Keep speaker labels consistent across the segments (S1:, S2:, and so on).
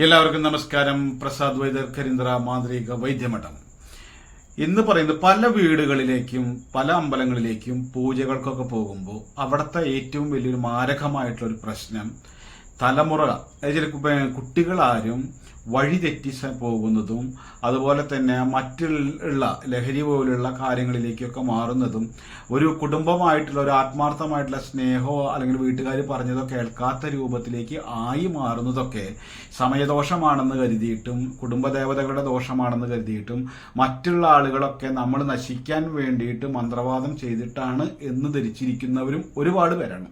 S1: എല്ലാവർക്കും നമസ്കാരം. പ്രസാദ് വൈദ്യർ കരിന്ദ്ര മാന്ത്രിക വൈദ്യമഠം. ഇന്ന് പറയുന്നത് പല വീടുകളിലേക്കും പല അമ്പലങ്ങളിലേക്കും പൂജകൾക്കൊക്കെ പോകുമ്പോൾ അവിടുത്തെ ഏറ്റവും വലിയൊരു മാരകമായിട്ടുള്ള ഒരു പ്രശ്നം തലമുറ. കുട്ടികൾ ആരും വഴിതെറ്റി പോകുന്നതും അതുപോലെ തന്നെ മറ്റുള്ള ലഹരി പോലുള്ള കാര്യങ്ങളിലേക്കൊക്കെ മാറുന്നതും ഒരു കുടുംബമായിട്ടുള്ള ഒരു ആത്മാർത്ഥമായിട്ടുള്ള സ്നേഹമോ അല്ലെങ്കിൽ വീട്ടുകാർ പറഞ്ഞതോ കേൾക്കാത്ത രൂപത്തിലേക്ക് ആയി മാറുന്നതൊക്കെ സമയദോഷമാണെന്ന് കരുതിയിട്ടും കുടുംബദേവതകളുടെ ദോഷമാണെന്ന് കരുതിയിട്ടും മറ്റുള്ള ആളുകളൊക്കെ നമ്മൾ നശിക്കാൻ വേണ്ടിയിട്ട് മന്ത്രവാദം ചെയ്തിട്ടാണ് എന്ന് ധരിച്ചിരിക്കുന്നവരും ഒരുപാട് പേരാണ്.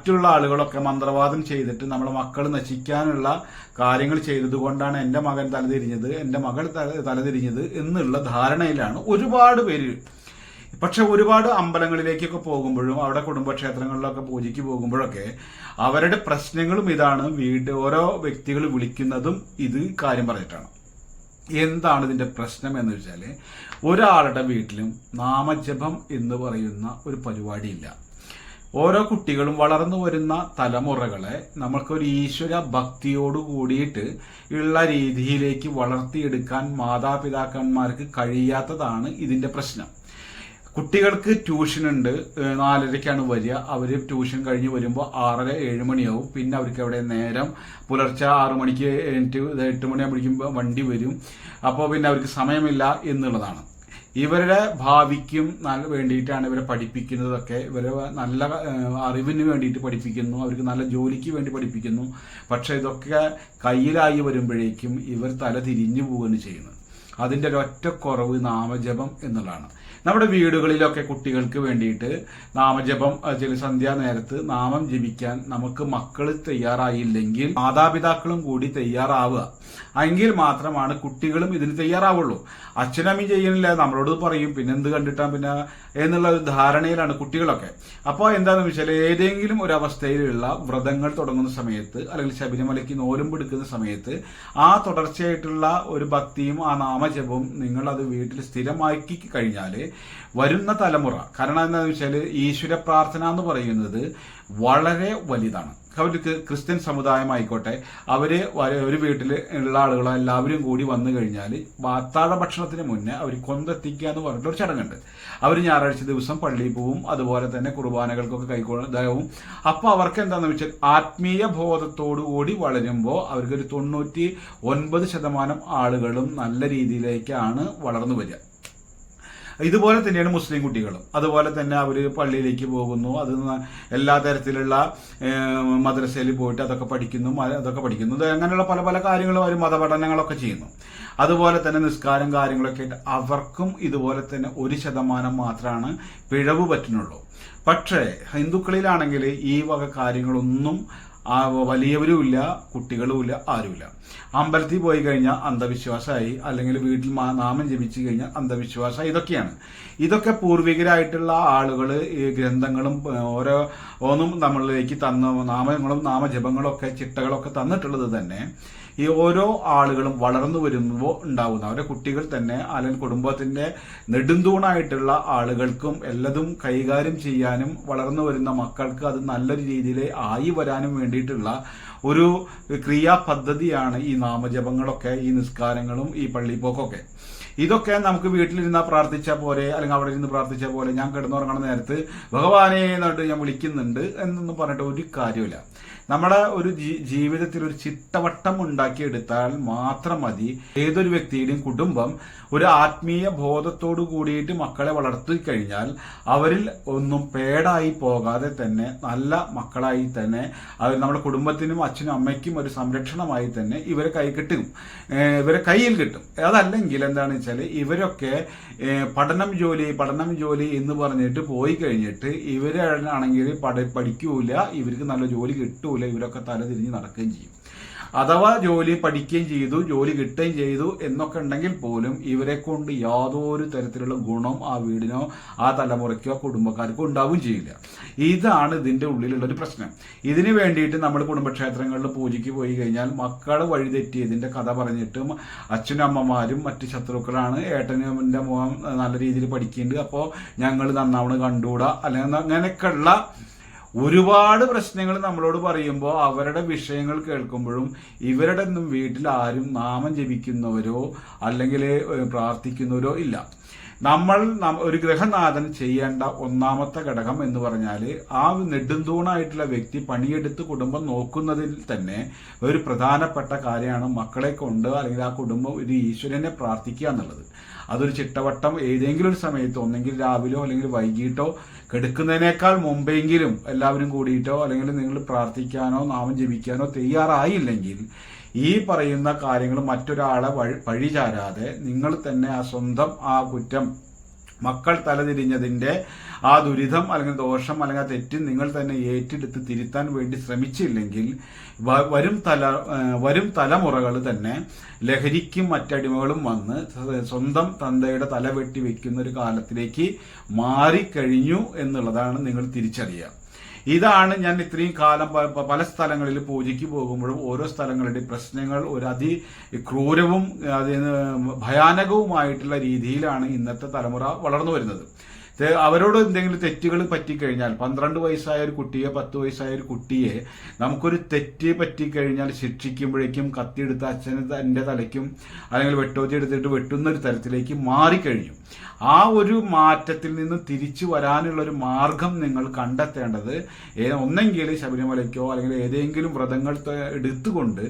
S1: മറ്റുള്ള ആളുകളൊക്കെ മന്ത്രവാദം ചെയ്തിട്ട് നമ്മുടെ മക്കൾ നശിക്കാനുള്ള കാര്യങ്ങൾ ചെയ്തതുകൊണ്ടാണ് എന്റെ മകൻ തലതിരിഞ്ഞത് എന്റെ മകൾ തല- തലതിരിഞ്ഞത് എന്നുള്ള ധാരണയിലാണ് ഒരുപാട് പേര്. പക്ഷെ ഒരുപാട് അമ്പലങ്ങളിലേക്കൊക്കെ പോകുമ്പോഴും അവിടെ കുടുംബക്ഷേത്രങ്ങളിലൊക്കെ പൂജയ്ക്ക് പോകുമ്പോഴൊക്കെ അവരുടെ പ്രശ്നങ്ങളും ഇതാണ്. വീട് ഓരോ വ്യക്തികൾ വിളിക്കുന്നതും ഇത് കാര്യം പറഞ്ഞിട്ടാണ്. എന്താണ് ഇതിന്റെ പ്രശ്നം എന്ന് വെച്ചാൽ ഒരാളുടെ വീട്ടിലും നാമജപം എന്ന് പറയുന്ന ഒരു പരിപാടിയില്ല. ഓരോ കുട്ടികളും വളർന്നു വരുന്ന തലമുറകളെ നമ്മൾക്ക് ഒരു ഈശ്വര ഭക്തിയോട് കൂടിയിട്ട് ഉള്ള രീതിയിലേക്ക് വളർത്തിയെടുക്കാൻ മാതാപിതാക്കന്മാർക്ക് കഴിയാത്തതാണ് ഇതിന്റെ പ്രശ്നം. കുട്ടികൾക്ക് ട്യൂഷൻ ഉണ്ട് നാലരയ്ക്കാണ് വരിക. അവർ ട്യൂഷൻ കഴിഞ്ഞ് വരുമ്പോൾ ആറര ഏഴ് മണിയാവും. പിന്നെ അവർക്ക് അവിടെ നേരം? പുലർച്ചെ ആറു മണിക്ക് എട്ട് എട്ട് മണിയാകുമ്പോഴേക്കും വണ്ടി വരും. അപ്പോൾ പിന്നെ അവർക്ക് സമയമില്ല എന്നുള്ളതാണ്. ഇവരുടെ ഭാവിക്കും നല്ല വേണ്ടിയിട്ടാണ് ഇവരെ പഠിപ്പിക്കുന്നതൊക്കെ. ഇവരെ നല്ല അറിവിന് വേണ്ടിയിട്ട് പഠിപ്പിക്കുന്നു. അവർക്ക് നല്ല ജോലിക്ക് വേണ്ടി പഠിപ്പിക്കുന്നു. പക്ഷെ ഇതൊക്കെ കയ്യിലായി വരുമ്പോഴേക്കും ഇവർ തല തിരിഞ്ഞു പോവുകയാണ് ചെയ്യുന്നത്. അതിന്റെ ഒരൊറ്റ കുറവ് നാമജപം എന്നുള്ളതാണ്. നമ്മുടെ വീടുകളിലൊക്കെ കുട്ടികൾക്ക് വേണ്ടിയിട്ട് നാമജപം ചില സന്ധ്യാ നേരത്ത് നാമം ജപിക്കാൻ നമുക്ക് മക്കൾ തയ്യാറായില്ലെങ്കിൽ മാതാപിതാക്കളും കൂടി തയ്യാറാവുക. എങ്കിൽ മാത്രമാണ് കുട്ടികളും ഇതിന് തയ്യാറാവുള്ളൂ. അച്ഛനമ്മയും ചെയ്യുന്നില്ല നമ്മളോട് പറയും പിന്നെ എന്ത് കണ്ടിട്ടാ പിന്നെ എന്നുള്ള ഒരു ധാരണയിലാണ് കുട്ടികളൊക്കെ. അപ്പോൾ എന്താണെന്ന് വെച്ചാൽ ഏതെങ്കിലും ഒരു അവസ്ഥയിലുള്ള വ്രതങ്ങൾ തുടങ്ങുന്ന സമയത്ത് അല്ലെങ്കിൽ ശബരിമലയ്ക്ക് നോലും എടുക്കുന്ന സമയത്ത് ആ തുടർച്ചയായിട്ടുള്ള ഒരു ഭക്തിയും ആ നാമജപവും നിങ്ങൾ അത് വീട്ടിൽ സ്ഥിരമാക്കി കഴിഞ്ഞാൽ വരുന്ന തലമുറ കാരണം എന്താണെന്ന് വെച്ചാൽ ഈശ്വര പ്രാർത്ഥന എന്ന് പറയുന്നത് വളരെ വലുതാണ്. അവർക്ക് ക്രിസ്ത്യൻ സമുദായമായിക്കോട്ടെ അവർ ഒരു വീട്ടിൽ ഉള്ള ആളുകളോ എല്ലാവരും കൂടി വന്നു കഴിഞ്ഞാൽ വാത്താഴ ഭക്ഷണത്തിന് മുന്നേ അവർ കൊന്തെത്തിക്കുക എന്ന് പറഞ്ഞിട്ടൊരു ചടങ്ങുണ്ട്. അവർ ഞായറാഴ്ച ദിവസം പള്ളിയിൽ പോവും അതുപോലെ തന്നെ കുർബാനകൾക്കൊക്കെ കൈക്കൊള്ളതാവും അപ്പൊ അവർക്ക് എന്താണെന്ന് വെച്ചാൽ ആത്മീയ ബോധത്തോടു കൂടി വളരുമ്പോൾ അവർക്കൊരു തൊണ്ണൂറ്റി ഒൻപത് ശതമാനം ആളുകളും നല്ല രീതിയിലേക്കാണ് വളർന്നു വരിക. ഇതുപോലെ തന്നെയാണ് മുസ്ലിം കുട്ടികളും. അതുപോലെ തന്നെ അവർ പള്ളിയിലേക്ക് പോകുന്നു. അത് എല്ലാ തരത്തിലുള്ള മദ്രസയിൽ പോയിട്ട് അതൊക്കെ പഠിക്കുന്നു അതൊക്കെ പഠിക്കുന്നു. അങ്ങനെയുള്ള പല പല കാര്യങ്ങളും അവർ മതപഠനങ്ങളൊക്കെ ചെയ്യുന്നു. അതുപോലെ തന്നെ നിസ്കാരം കാര്യങ്ങളൊക്കെ അവർക്കും ഇതുപോലെ തന്നെ ഒരു ശതമാനം മാത്രമാണ് പിഴവ് പറ്റുന്നുള്ളൂ. പക്ഷേ ഹിന്ദുക്കളിലാണെങ്കിൽ ഈ വക കാര്യങ്ങളൊന്നും വലിയവരുമില്ല കുട്ടികളുമില്ല ആരുമില്ല അമ്പലത്തിൽ പോയി കഴിഞ്ഞാൽ അന്ധവിശ്വാസമായി അല്ലെങ്കിൽ വീട്ടിൽ നാമം ജപിച്ചു കഴിഞ്ഞാൽ അന്ധവിശ്വാസം ഇതൊക്കെയാണ്. ഇതൊക്കെ പൂർവികരായിട്ടുള്ള ആളുകൾ ഈ ഗ്രന്ഥങ്ങളും ഓരോ ഒന്നും നമ്മളിലേക്ക് തന്ന നാമങ്ങളും നാമജപങ്ങളും ഒക്കെ ചിട്ടകളൊക്കെ തന്നിട്ടുള്ളത് തന്നെ ഈ ഓരോ ആളുകളും വളർന്നു വരുമ്പോൾ ഉണ്ടാവുന്ന അവരുടെ കുട്ടികൾ തന്നെ അല്ലെങ്കിൽ കുടുംബത്തിന്റെ നെടുന്തൂണായിട്ടുള്ള ആളുകൾക്കും എല്ലതും കൈകാര്യം ചെയ്യാനും വളർന്നു വരുന്ന മക്കൾക്ക് അത് നല്ലൊരു രീതിയിൽ ആയി വരാനും വേണ്ടിയിട്ടുള്ള ഒരു ക്രിയാ പദ്ധതിയാണ് ഈ നാമജപങ്ങളൊക്കെ ഈ നിസ്കാരങ്ങളും ഈ പള്ളിപ്പോക്കൊക്കെ. ഇതൊക്കെ നമുക്ക് വീട്ടിലിരുന്ന പ്രാർത്ഥിച്ച പോലെ അല്ലെങ്കിൽ അവിടെ ഇരുന്ന് പ്രാർത്ഥിച്ച പോലെ ഞാൻ കിടന്നുറങ്ങണ നേരത്ത് ഭഗവാനെ എന്നിട്ട് ഞാൻ വിളിക്കുന്നുണ്ട് എന്നൊന്നും പറഞ്ഞിട്ട് ഒരു കാര്യമില്ല നമ്മുടെ ഒരു ജീവിതത്തിൽ ഒരു ചിട്ടവട്ടം ഉണ്ടാക്കിയെടുത്താൽ മാത്രം മതി. ഏതൊരു വ്യക്തിയുടെയും കുടുംബം ഒരു ആത്മീയ ബോധത്തോടു കൂടിയിട്ട് മക്കളെ വളർത്തി കഴിഞ്ഞാൽ അവരിൽ ഒന്നും പേടായി പോകാതെ തന്നെ നല്ല മക്കളായി തന്നെ അവർ നമ്മുടെ കുടുംബത്തിനും അച്ഛനും അമ്മയ്ക്കും ഒരു സംരക്ഷണമായി തന്നെ ഇവരെ കൈ കിട്ടും. ഇവരെ കയ്യിൽ കിട്ടും. അതല്ലെങ്കിൽ എന്താണെന്ന് വെച്ചാൽ ഇവരൊക്കെ പഠനം ജോലി പഠനം ജോലി എന്ന് പറഞ്ഞിട്ട് പോയി കഴിഞ്ഞിട്ട് ഇവരാണെങ്കിൽ പഠ പഠിക്കൂല ഇവർക്ക് നല്ല ജോലി കിട്ടൂല ഇവരൊക്കെ തല തിരിഞ്ഞ് നടക്കുകയും ചെയ്യും. അഥവാ ജോലി പഠിക്കുകയും ചെയ്തു ജോലി കിട്ടുകയും ചെയ്തു എന്നൊക്കെ ഉണ്ടെങ്കിൽ പോലും ഇവരെ കൊണ്ട് യാതൊരു തരത്തിലുള്ള ഗുണം ആ വീടിനോ ആ തലമുറയ്ക്കോ കുടുംബക്കാർക്കോ ഉണ്ടാവുകയും ചെയ്യില്ല. ഇതാണ് ഇതിന്റെ ഉള്ളിലുള്ള ഒരു പ്രശ്നം. ഇതിന് വേണ്ടിയിട്ട് നമ്മൾ കുടുംബക്ഷേത്രങ്ങളിൽ പൂജയ്ക്ക് പോയി കഴിഞ്ഞാൽ മക്കൾ വഴിതെറ്റിയതിന്റെ കഥ പറഞ്ഞിട്ടും അച്ഛനും അമ്മമാരും മറ്റ് ശത്രുക്കളാണ് ഏട്ടനും എന്റെ മോൻ നല്ല രീതിയിൽ പഠിക്കുന്നുണ്ട് അപ്പോൾ ഞങ്ങൾ നന്നാവണ് കണ്ടുകൂടാ അല്ലെങ്കിൽ അങ്ങനെയൊക്കെയുള്ള ഒരുപാട് പ്രശ്നങ്ങൾ നമ്മളോട് പറയുമ്പോൾ അവരുടെ വിഷയങ്ങൾ കേൾക്കുമ്പോഴും ഇവരുടെ ഒന്നും വീട്ടിൽ ആരും നാമം ജപിക്കുന്നവരോ അല്ലെങ്കിൽ പ്രാർത്ഥിക്കുന്നവരോ ഇല്ല. നമ്മൾ ഒരു ഗ്രഹനാഥൻ ചെയ്യേണ്ട ഒന്നാമത്തെ ഘടകം എന്ന് പറഞ്ഞാൽ ആ നെടുന്തൂണായിട്ടുള്ള വ്യക്തി പണിയെടുത്ത് കുടുംബം നോക്കുന്നതിൽ തന്നെ ഒരു പ്രധാനപ്പെട്ട കാര്യമാണ് മക്കളെ കൊണ്ട് അല്ലെങ്കിൽ ആ കുടുംബം ഒരു ഈശ്വരനെ പ്രാർത്ഥിക്കുക എന്നുള്ളത്. അതൊരു ചിട്ടവട്ടം ഏതെങ്കിലും ഒരു സമയത്ത് ഒന്നെങ്കിൽ രാവിലെയോ അല്ലെങ്കിൽ വൈകിട്ടോ കെടുക്കുന്നതിനേക്കാൾ മുമ്പെങ്കിലും എല്ലാവരും കൂടിയിട്ടോ അല്ലെങ്കിൽ നിങ്ങൾ പ്രാർത്ഥിക്കാനോ നാമം ജപിക്കാനോ തയ്യാറായില്ലെങ്കിൽ ഈ പറയുന്ന കാര്യങ്ങൾ മറ്റൊരാളെ വഴി പഴിചാരാതെ നിങ്ങൾ തന്നെ ആ സ്വന്തം ആ കുറ്റം മക്കൾ തലതിരിഞ്ഞതിന്റെ ആ ദുരിതം അല്ലെങ്കിൽ ദോഷം അല്ലെങ്കിൽ ആ തെറ്റ് നിങ്ങൾ തന്നെ ഏറ്റെടുത്ത് തിരുത്താൻ വേണ്ടി ശ്രമിച്ചില്ലെങ്കിൽ വരും തല വരും തലമുറകൾ തന്നെ ലഹരിക്കും മറ്റടിമകളും വന്ന് സ്വന്തം തന്തയുടെ തല വെട്ടി വെക്കുന്ന ഒരു കാലത്തിലേക്ക് മാറിക്കഴിഞ്ഞു എന്നുള്ളതാണ് നിങ്ങൾ തിരിച്ചറിയുക. ഇതാണ് ഞാൻ ഇത്രയും കാലം പല സ്ഥലങ്ങളിൽ പൂജയ്ക്ക് പോകുമ്പോഴും ഓരോ സ്ഥലങ്ങളുടെ പ്രശ്നങ്ങൾ ഒരു അതി ക്രൂരവും അതിന് ഭയാനകവുമായിട്ടുള്ള രീതിയിലാണ് ഇന്നത്തെ തലമുറ വളർന്നു വരുന്നത്. അവരോട് എന്തെങ്കിലും തെറ്റുകൾ പറ്റിക്കഴിഞ്ഞാൽ പന്ത്രണ്ട് വയസ്സായ ഒരു കുട്ടിയെ പത്ത് വയസ്സായ ഒരു കുട്ടിയെ നമുക്കൊരു തെറ്റ് പറ്റിക്കഴിഞ്ഞാൽ ശിക്ഷിക്കുമ്പോഴേക്കും കത്തിയെടുത്ത് അച്ഛന് എന്റെ തലയ്ക്കും അല്ലെങ്കിൽ വെട്ടോത്തി എടുത്തിട്ട് വെട്ടുന്ന ഒരു തരത്തിലേക്ക് മാറിക്കഴിഞ്ഞു. ആ ഒരു മാറ്റത്തിൽ നിന്ന് തിരിച്ചു വരാനുള്ള ഒരു മാർഗം നിങ്ങൾ കണ്ടെത്തേണ്ടത് ഒന്നെങ്കിൽ ശബരിമലയ്ക്കോ അല്ലെങ്കിൽ ഏതെങ്കിലും വ്രതങ്ങൾ എടുത്തുകൊണ്ട്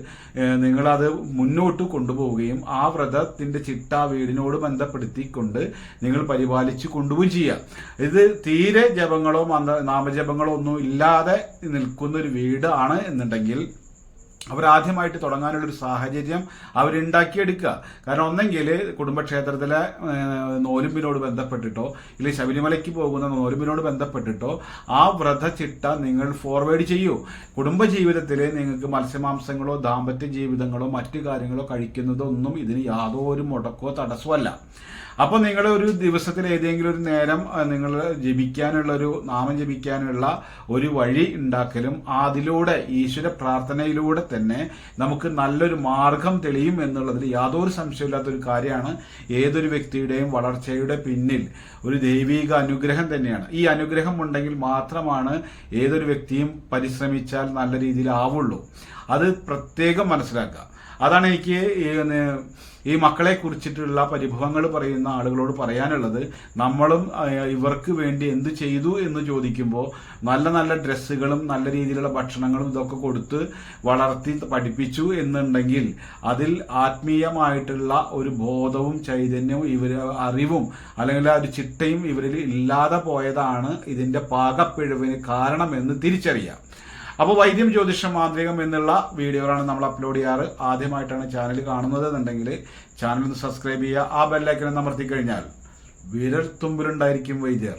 S1: നിങ്ങളത് മുന്നോട്ട് കൊണ്ടുപോവുകയും ആ വ്രതത്തിന്റെ ചിട്ട വീടിനോട് ബന്ധപ്പെടുത്തിക്കൊണ്ട് നിങ്ങൾ പരിപാലിച്ചു കൊണ്ടുപോവുകയും ചെയ്യുക ഇത് തീരെ ജപങ്ങളോ മന്ത്ര നാമജപങ്ങളോ ഒന്നും ഇല്ലാതെ നിൽക്കുന്ന ഒരു വീടാണ് എന്നുണ്ടെങ്കിൽ അവരാദ്യമായിട്ട് തുടങ്ങാനുള്ള ഒരു സാഹചര്യം അവരുണ്ടാക്കിയെടുക്കുക. കാരണം ഒന്നെങ്കിൽ കുടുംബക്ഷേത്രത്തിലെ നോലുമ്പിനോട് ബന്ധപ്പെട്ടിട്ടോ ഇല്ലെങ്കിൽ ശബരിമലയ്ക്ക് പോകുന്ന നോലുമ്പിനോട് ബന്ധപ്പെട്ടിട്ടോ ആ വ്രതചിട്ട നിങ്ങൾ ഫോർവേഡ് ചെയ്യൂ. കുടുംബജീവിതത്തിൽ നിങ്ങൾക്ക് മത്സ്യമാംസങ്ങളോ ദാമ്പത്യ ജീവിതങ്ങളോ മറ്റു കാര്യങ്ങളോ കഴിക്കുന്നതോ ഒന്നും ഇതിന് യാതൊരു മുടക്കോ തടസ്സമല്ല. അപ്പൊ നിങ്ങൾ ഒരു ദിവസത്തിൽ ഏതെങ്കിലും ഒരു നേരം നിങ്ങൾ ജപിക്കാനുള്ള ഒരു നാമം ജപിക്കാനുള്ള ഒരു വഴി ഉണ്ടാക്കലും അതിലൂടെ ഈശ്വര പ്രാർത്ഥനയിലൂടെ തന്നെ നമുക്ക് നല്ലൊരു മാർഗം തെളിയും എന്നുള്ളതിൽ യാതൊരു സംശയമില്ലാത്ത ഒരു കാര്യമാണ് ഏതൊരു വ്യക്തിയുടെയും വളർച്ചയുടെ പിന്നിൽ. ഒരു ദൈവിക അനുഗ്രഹം തന്നെയാണ്. ഈ അനുഗ്രഹം ഉണ്ടെങ്കിൽ മാത്രമാണ് ഏതൊരു വ്യക്തിയും പരിശ്രമിച്ചാൽ നല്ല രീതിയിൽ ആവുള്ളൂ അത് പ്രത്യേകം മനസ്സിലാക്കുക. അതാണ് എനിക്ക് ഈ മക്കളെ കുറിച്ചിട്ടുള്ള പരിഭവങ്ങൾ പറയുന്ന ആളുകളോട് പറയാനുള്ളത്. നമ്മളും ഇവർക്ക് വേണ്ടി എന്ത് ചെയ്തു എന്ന് ചോദിക്കുമ്പോൾ നല്ല നല്ല ഡ്രസ്സുകളും നല്ല രീതിയിലുള്ള ഭക്ഷണങ്ങളും ഇതൊക്കെ കൊടുത്ത് വളർത്തി പഠിപ്പിച്ചു എന്നുണ്ടെങ്കിൽ അതിൽ ആത്മീയമായിട്ടുള്ള ഒരു ബോധവും ചൈതന്യവും ഇവർ അറിവും അല്ലെങ്കിൽ ആ ഒരു ചിട്ടയും ഇവരിൽ ഇല്ലാതെ പോയതാണ് ഇതിന്റെ പാകപ്പിഴവിന് കാരണമെന്ന് തിരിച്ചറിയാം. അപ്പോൾ വൈദ്യം ജ്യോതിഷം മാന്ത്രികം എന്നുള്ള വീഡിയോകളാണ് നമ്മൾ അപ്ലോഡ് ചെയ്യാറ്. ആദ്യമായിട്ടാണ് ചാനൽ കാണുന്നത് എന്നുണ്ടെങ്കിൽ ചാനൽ ഒന്ന് സബ്സ്ക്രൈബ് ചെയ്യുക. ആ ബെല്ലൈക്കൻ അമർത്തി കഴിഞ്ഞാൽ വിരൽ തുമ്പിലുണ്ടായിരിക്കും വൈദ്യർ.